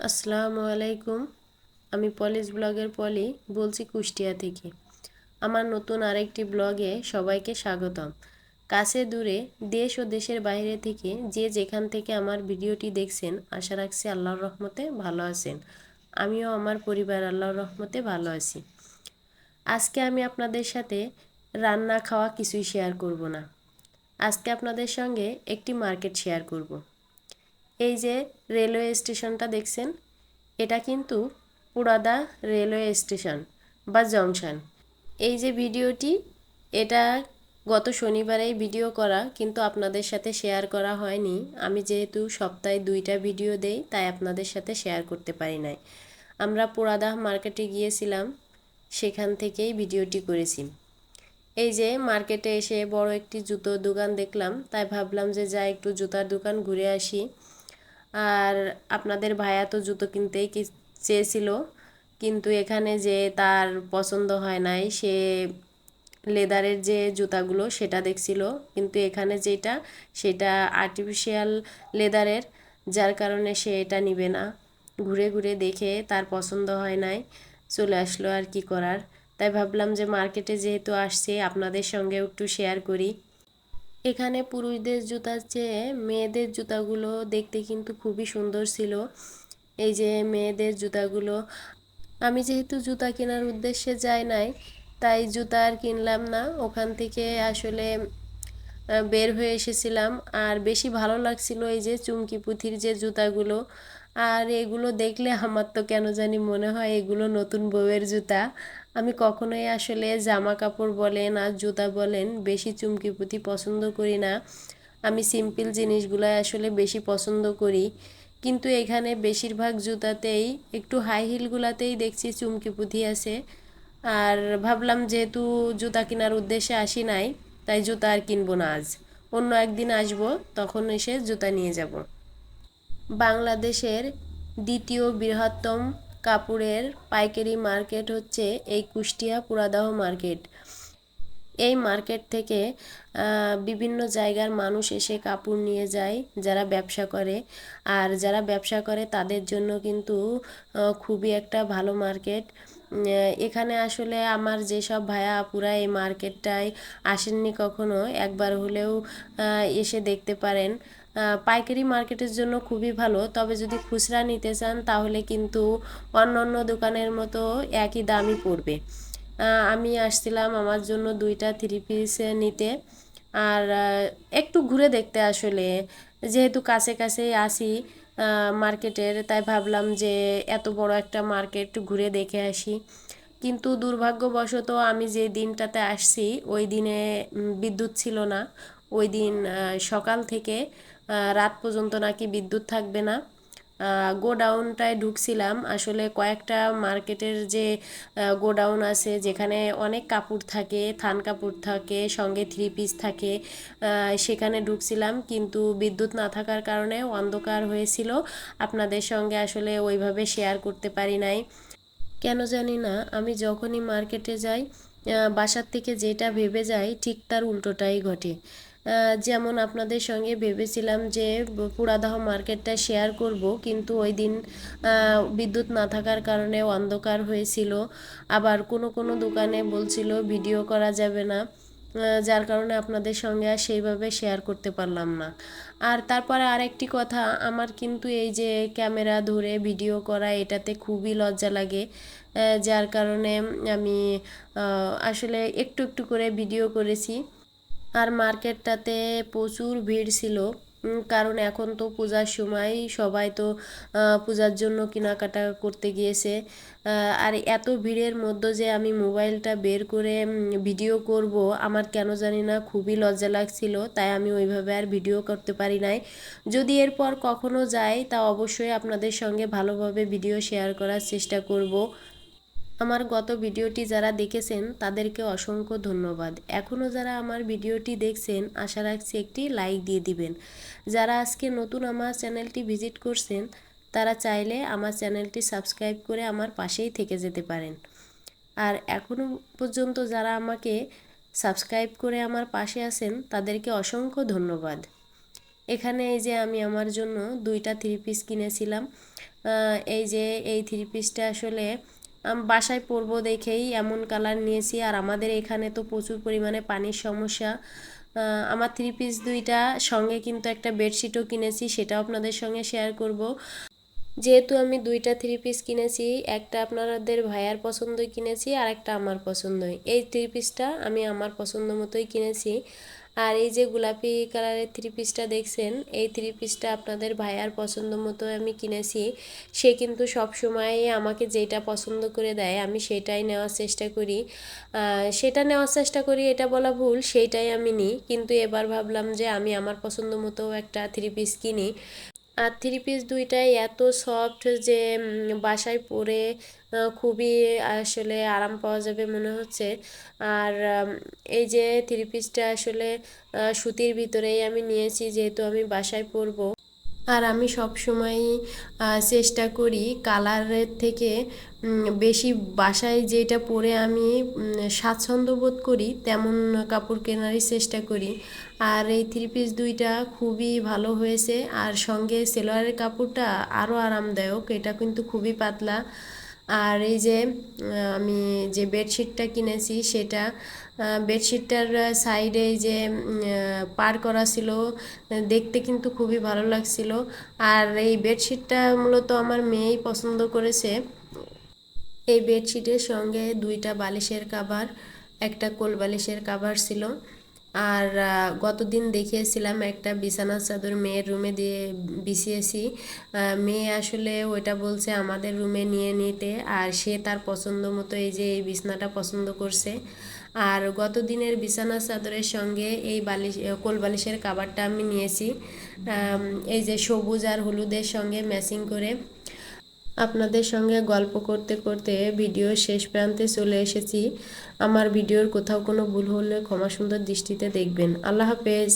আসসালামু আলাইকুম। আমি পলিশ ব্লগের পলি বলছি কুষ্টিয়া থেকে। আমার নতুন আরেকটি ব্লগে সবাইকে স্বাগতম। কাছে দূরে দেশ ও দেশের বাইরে থেকে যে যেখান থেকে আমার ভিডিওটি দেখছেন, আশা রাখছি আল্লাহর রহমতে ভালো আছেন। আমিও আমার পরিবার আল্লাহর রহমতে ভালো আছি। আজকে আমি আপনাদের সাথে রান্না খাওয়া কিছুই শেয়ার করব না। আজকে আপনাদের সঙ্গে একটি মার্কেট শেয়ার করব। এই যে রেলওয়ে স্টেশনটা দেখছেন, এটা কিন্তু পুরাদা রেলওয়ে স্টেশন বা জংশন। এই যে ভিডিওটি, এটা গত শনিবারেই ভিডিও করা, কিন্তু আপনাদের সাথে শেয়ার করা হয়নি। আমি যেহেতু সপ্তাহে দুইটা ভিডিও দেই, তাই আপনাদের সাথে শেয়ার করতে পারি নাই। আমরা পুরাদা মার্কেটে গিয়েছিলাম, সেখান থেকেই ভিডিওটি করেছি। এই যে মার্কেটে এসে বড় একটি জুতোর দোকান দেখলাম, তাই ভাবলাম যে যা একটু জুতার দোকান ঘুরে আসি। আর আপনাদের ভাইয়া তো জুতো কিনতেই চেয়েছিল, কিন্তু এখানে যে তার পছন্দ হয় নাই, সে লেদারের যে জুতাগুলো সেটা দেখছিল, কিন্তু এখানে যেটা, সেটা আর্টিফিশিয়াল লেদারের, যার কারণে সে এটা নিবে না। ঘুরে ঘুরে দেখে তার পছন্দ হয় নাই, চলে আসলো আর কি করার। তাই ভাবলাম যে মার্কেটে যেহেতু আসছে, আপনাদের সঙ্গে একটু শেয়ার করি। এখানে পুরুষদের জুতার চেয়ে মেয়েদের জুতাগুলো দেখতে কিন্তু খুবই সুন্দর ছিল। এই যে মেয়েদের জুতাগুলো। আমি যেহেতু জুতা কেনার উদ্দেশ্যে যাই নাই, তাই জুতা আর কিনলাম না। ওখান থেকে আসলে বের হয়ে এসেছিলাম। আর বেশি ভালো লাগছিল এই যে চুমকি পুঁথির যে জুতাগুলো। আর এগুলো দেখলে আমার তো কেন জানি মনে হয় এগুলো নতুন বউয়ের জুতা। আমি কখনোই আসলে জামা কাপড় বলেন আর জুতা বলেন বেশি চুমকি পুঁতি পছন্দ করি না। আমি সিম্পল জিনিসগুলো আসলে বেশি পছন্দ করি। কিন্তু এখানে বেশিরভাগ জুতাতেই, একটু হাই হিলগুলাতেই দেখছি চুমকি পুঁথি আছে। আর ভাবলাম যেহেতু জুতা কেনার উদ্দেশ্যে আসি নাই তাই জুতা আর কিনবো না আজ। অন্য একদিন আসব, তখন এসে জুতা নিয়ে যাব। বাংলাদেশের দ্বিতীয় বৃহত্তম কাপড়ের পাইকারি মার্কেট হচ্ছে এই কুষ্টিয়া পুরাদাহ মার্কেট। এই মার্কেট থেকে বিভিন্ন জায়গার মানুষ এসে কাপড় নিয়ে যায়, যারা ব্যবসা করে। আর যারা ব্যবসা করে, তাদের জন্য কিন্তু খুবই একটা ভালো মার্কেট। এখানে আসলে আমার যেসব ভাইয়া আপুরা এই মার্কেটটায় আসেননি কখনো, একবার হলেও এসে দেখতে পারেন। পাইকারি মার্কেটের জন্য খুবই ভালো, তবে যদি খুচরা নিতে চান তাহলে কিন্তু অন্য অন্য দোকানের মতো একই দামই পড়বে। আমি আসছিলাম আমার জন্য দুইটা থ্রি পিস নিতে, আর একটু ঘুরে দেখতে আসলে, যেহেতু কাছে কাছেই আসি মার্কেটের, তাই ভাবলাম যে এত বড় একটা মার্কেট ঘুরে দেখে আসি। কিন্তু দুর্ভাগ্যবশত আমি যে দিনটাতে আসছি, ওই দিনে বিদ্যুৎ ছিল না। ওই দিন সকাল থেকে রাত পর্যন্ত নাকি বিদ্যুৎ থাকবে না। গোডাউনটায় ঢুকছিলাম। আসলে কয়েকটা মার্কেটের যে গোডাউন আছে, যেখানে অনেক কাপড় থাকে, থান কাপড় থাকে, সঙ্গে থ্রি পিস থাকে সেখানে ঢুকছিলাম। কিন্তু বিদ্যুৎ না থাকার কারণে অন্ধকার হয়েছিল। আপনাদের সঙ্গে আসলে ওইভাবে শেয়ার করতে পারি নাই। কেন জানি না, আমি যখনই মার্কেটে যাই বাসার থেকে যেটা ভেবে যাই, ঠিক তার উল্টোটাই ঘটে। যেমন আপনাদের সঙ্গে ভেবেছিলাম যে পুরাদাহ মার্কেটটা শেয়ার করব, কিন্তু ওই দিন বিদ্যুৎ না থাকার কারণে অন্ধকার হয়েছিল। আবার কোনো কোনো দোকানে বলছিল, ভিডিও করা যাবে না। যার কারণে আপনাদের সঙ্গে আর সেইভাবে শেয়ার করতে পারলাম না। আর তারপরে আরেকটি কথা, আমার কিন্তু এই যে ক্যামেরা ধরে ভিডিও করা, এটাতে খুবই লজ্জা লাগে। যার কারণে আমি আসলে একটু একটু করে ভিডিও করেছি। আর মার্কেটটাতে প্রচুর ভিড় ছিল। কারণ এখন তো পূজার সময় সবাই তো পূজার জন্য কেনাকাটা করতে গিয়েছে। আর এত ভিড়ের মধ্যে যে আমি মোবাইলটা বের করে ভিডিও করব, আমার কেন জানি না খুবই লজ্জা লাগছিল, তাই আমি ওইভাবে আর ভিডিও করতে পারি নাই। যদি এরপর কখনো যাই, তা অবশ্যই আপনাদের সঙ্গে ভালোভাবে ভিডিও শেয়ার করার চেষ্টা করব। আমার গত ভিডিওটি যারা দেখেছেন, তাদেরকে অসংখ্য ধন্যবাদ। এখনও যারা আমার ভিডিওটি দেখছেন, আশা রাখছি একটি লাইক দিয়ে দিবেন। যারা আজকে নতুন আমার চ্যানেলটি ভিজিট করছেন, তারা চাইলে আমার চ্যানেলটি সাবস্ক্রাইব করে আমার পাশেই থেকে যেতে পারেন। আর এখনও পর্যন্ত যারা আমাকে সাবস্ক্রাইব করে আমার পাশে আছেন, তাদেরকে অসংখ্য ধন্যবাদ। এখানে এই যে আমি আমার জন্য দুইটা থ্রি পিস কিনেছিলাম। এই যে এই থ্রি পিসটা আসলে বাসায় পরবো দেখেই এমন কালার নিয়েছি। আর আমাদের এখানে তো প্রচুর পরিমাণে পানির সমস্যা। আমার থ্রি পিস দুইটা, সঙ্গে কিন্তু একটা বেডশিটও কিনেছি, সেটাও আপনাদের সঙ্গে শেয়ার করব। যেহেতু আমি দুইটা থ্রি পিস কিনেছি, একটা আপনাদের ভাইয়ার পছন্দই কিনেছি আর একটা আমার পছন্দই। এই থ্রি পিসটা আমি আমার পছন্দ মতোই কিনেছি। আর এই যে গোলাপি কালারের থ্রি পিসটা দেখছেন, এই থ্রি পিসটা আপনাদের ভাইয়ার পছন্দ মতো আমি কিনেছি। সে কিন্তু সব সময় আমাকে যেটা পছন্দ করে দেয়, আমি সেটাই নেওয়ার চেষ্টা করি। সেটা নেওয়ার চেষ্টা করি, এটা বলা ভুল সেইটাই আমি নিই। কিন্তু এবার ভাবলাম যে আমি আমার পছন্দ মতো একটা থ্রি পিস কিনি। আর থ্রি পিস দুইটাই এত সফট যে বাসায় পরে খুবই আসলে আরাম পাওয়া যাবে মনে হচ্ছে। আর এই যে থ্রি পিসটা আসলে সুতির ভিতরেই আমি নিয়েছি, যেহেতু আমি বাসায় পরবো। আর আমি সবসময়ই চেষ্টা করি কালারের থেকে বেশি বাসায় যেটা পরে আমি স্বাচ্ছন্দ্য বোধ করি তেমন কাপড় কেনারই চেষ্টা করি। আর এই থ্রি পিস দুইটা খুবই ভালো হয়েছে। আর সঙ্গে সেলোয়ারের কাপড়টা আরও আরামদায়ক, এটা কিন্তু খুবই পাতলা। আর এই যে আমি যে বেডশিটটা কিনেছি সেটা বেডশিটটার সাইডে যে পার করা ছিল, দেখতে কিন্তু খুবই ভালো লাগছিল। আর এই বেডশিটটা মূলত আমার মেয়েই পছন্দ করেছে। এই বেডশিটের সঙ্গে দুইটা বালিশের কাভার একটা কোল বালিশের কাভার ছিল। আর গতদিন দেখিয়েছিলাম একটা বিছানার চাদর মেয়ের রুমে দিয়ে বিছিয়েছি। মেয়ে আসলে ওইটা বলছে আমাদের রুমে নিয়ে নিতে আর সে তার পছন্দ মতো এই যে এই বিছানাটা পছন্দ করছে। আর গত দিনের বিছানার চাদরের সঙ্গে এই বালিশ কোল বালিশের কাভারটা আমি নিয়েছি। এই যে সবুজ আর হলুদের সঙ্গে ম্যাচিং করে। আপনাদের সঙ্গে গল্প করতে করতে ভিডিও শেষ প্রান্তে চলে এসেছি। আমার ভিডিওর কোথাও কোনো ভুল হলে ক্ষমা সুন্দর দৃষ্টিতে দেখবেন। আল্লাহ হাফেজ।